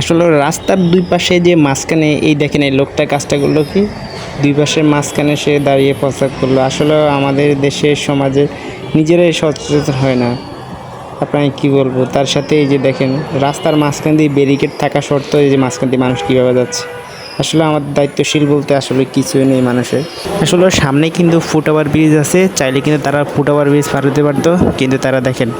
আসলে রাস্তার দুই পাশে যে মাঝখানে, এই দেখেন এই লোকটা কাজটা করল কি? দুই পাশের মাঝখানে সে দাঁড়িয়ে প্রস্তাব করল। আসলে আমাদের দেশের সমাজে নিজেরাই সচেতন হয় না। আপনাকে কি বলব? তার সাথে এই যে দেখেন, রাস্তার মাঝখান দিয়ে ব্যারিকেড থাকা সত্ত্বেও এই যে মাঝখান দিয়ে মানুষ কীভাবে যাচ্ছে? আসলে আমাদের দায়িত্বশীল বলতে আসলে কিছুই নেই মানুষের। আসলে সামনে কিন্তু ফুটওভার ব্রিজ আছে, চাইলে কিন্তু তারা ফুটওভার ব্রিজ পার হতে পারতো, কিন্তু তারা দেখেন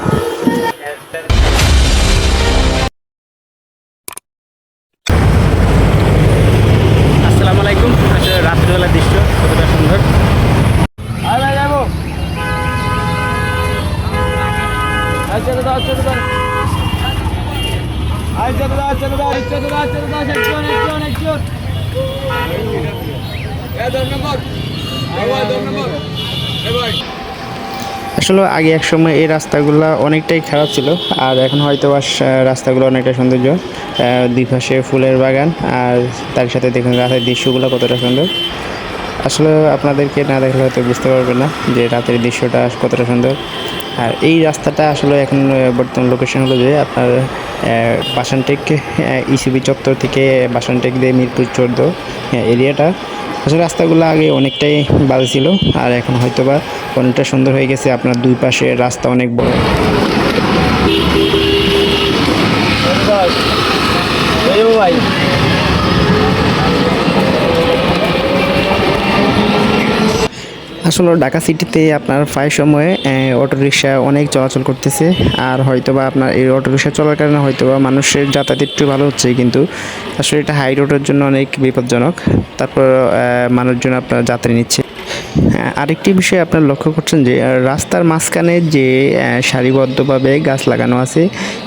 আসলে আগে এক সময় এই রাস্তাগুলো অনেকটাই খারাপ ছিল, আর এখন হয়তো রাস্তাগুলো অনেকটা সৌন্দর্য। দুই ফুলের বাগান, আর তার সাথে দেখুন রাতের দৃশ্যগুলো কতটা সুন্দর। আসলে আপনাদেরকে না দেখলে হয়তো বুঝতে পারবেন না যে রাতের দৃশ্যটা কতটা সুন্দর। আর এই রাস্তাটা আসলে এখন বর্তমান লোকেশন হলো যে আপনার বাসানটেক ইসিবি চত্বর থেকে বাসানটেক দিয়ে মিরপুর চোদ্দ এরিয়াটা। আসলে রাস্তাগুলো আগে অনেকটাই বাজে ছিল, আর এখন হয়তো বা অনেকটা সুন্দর হয়ে গেছে। আপনার দুই পাশে রাস্তা অনেক বড়। আসলে ঢাকা সিটিতে আপনার প্রায় সময়ে অটো রিক্সা অনেক চলাচল করতেছে। আর হয়তো বা আপনার এই অটো রিক্সা চলার কারণে হয়তো বা মানুষের যাতায়াত একটু ভালো হচ্ছে কিন্তু আসলে এটা হাই রোডের জন্য অনেক বিপজ্জনক। তারপর মানুষজন আপনার যাত্রী নিচ্ছে। আরেকটি বিষয় আপনার লক্ষ্য করছেন যে রাস্তার মাঝখানে যে সারিবদ্ধভাবে গাছ লাগানো আছে,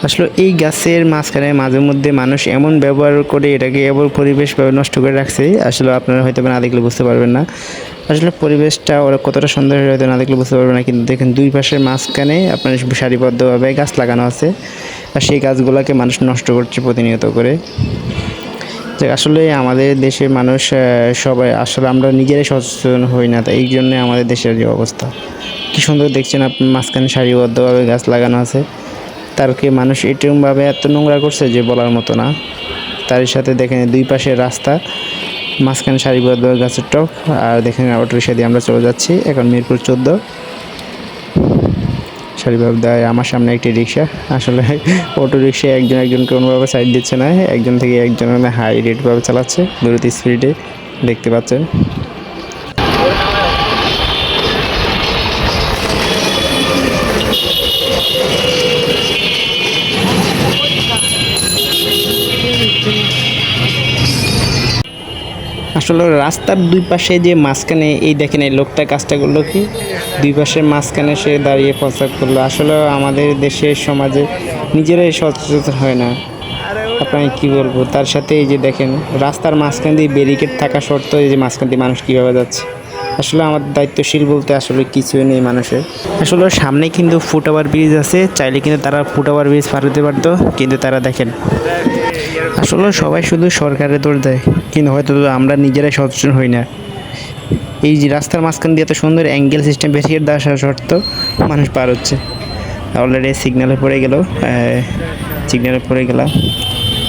আসলে এই গাছের মাঝখানে মাঝে মধ্যে মানুষ এমন ব্যবহার করে এটাকে এমন পরিবেশ নষ্ট করে রাখছে, আসলে আপনারা হয়তো না দেখলে বুঝতে পারবেন না। আসলে পরিবেশটা ওরা কতটা সুন্দর হয়তো না দেখলে বুঝতে পারবে না। কিন্তু দেখেন দুই পাশের মাঝখানে আপনার সারিবদ্ধভাবে গাছ লাগানো আছে আর সেই গাছগুলোকে মানুষ নষ্ট করছে প্রতিনিয়ত করে। আসলে আমাদের দেশের মানুষ সবাই আসলে আমরা নিজেরাই সচেতন হই না, তাই এই জন্যে আমাদের দেশের যে অবস্থা। কি সুন্দর দেখছেন আপনি, মাঝখানে সারিবদ্ধভাবে গাছ লাগানো আছে। তারকে মানুষ এরকমভাবে এত নোংরা করছে যে বলার মতো না। তার সাথে দেখেন দুই পাশে রাস্তা মাঝখানে সারিবদ্ধ গাছের টক আর দেখেন অটো রিক্সা দিয়ে আমরা চলে যাচ্ছি, এখন মিরপুর চোদ্দ। চোদ্দ দেয় আমার সামনে একটি রিক্সা। আসলে অটো রিক্সায় একজন একজনকে কোনোভাবে সাইড দিচ্ছে না, একজন থেকে একজন হাই রেটভাবে চালাচ্ছে, দ্রুত স্পিডে দেখতে পাচ্ছেন। আসলে রাস্তার দুই পাশে যে মাঝখানে, এই দেখেন এই লোকটা কাজটা করল কি? দুই পাশের মাঝখানে সে দাঁড়িয়ে প্রস্তাব করল। আসলে আমাদের দেশের সমাজে নিজেরাই সচেতন হয় না। আপনাকে কি বলব? তার সাথে এই যে দেখেন, রাস্তার মাঝখান দিয়ে ব্যারিকেড থাকা সত্ত্বেও এই যে মাঝখান দিয়ে মানুষ কীভাবে যাচ্ছে? আসলে আমাদের দায়িত্বশীল বলতে আসলে কিছুই নেই মানুষের। আসলে সামনে কিন্তু ফুটওভার ব্রিজ আছে। চাইলে কিন্তু তারা ফুটওভার ব্রিজ পার হতে পারতো। কিন্তু তারা দেখেন আসলে সবাই শুধু সরকারের দোষ দেয়। কিন্তু হয়তো আমরা নিজেরাই সচেতন হই না। এই যে রাস্তার মাঝখান দিয়ে এত সুন্দর অ্যাঙ্গেল সিস্টেম ব্যারিকেড দেওয়া সত্ত্বেও মানুষ পার হচ্ছে। অলরেডি সিগনালে পড়ে গেল সিগনালে পড়ে গেলাম।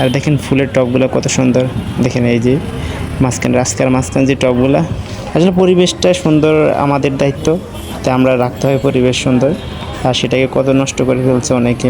আর দেখেন ফুলের টবগুলো কত সুন্দর। দেখেন এই যে মাঝখান, রাস্তার মাঝখান যে টবগুলো আসলে পরিবেশটা সুন্দর আমাদের দায়িত্ব, তাই আমরা রাখতে হয় পরিবেশ সুন্দর। আর সেটাকে কত নষ্ট করে ফেলছে অনেকে।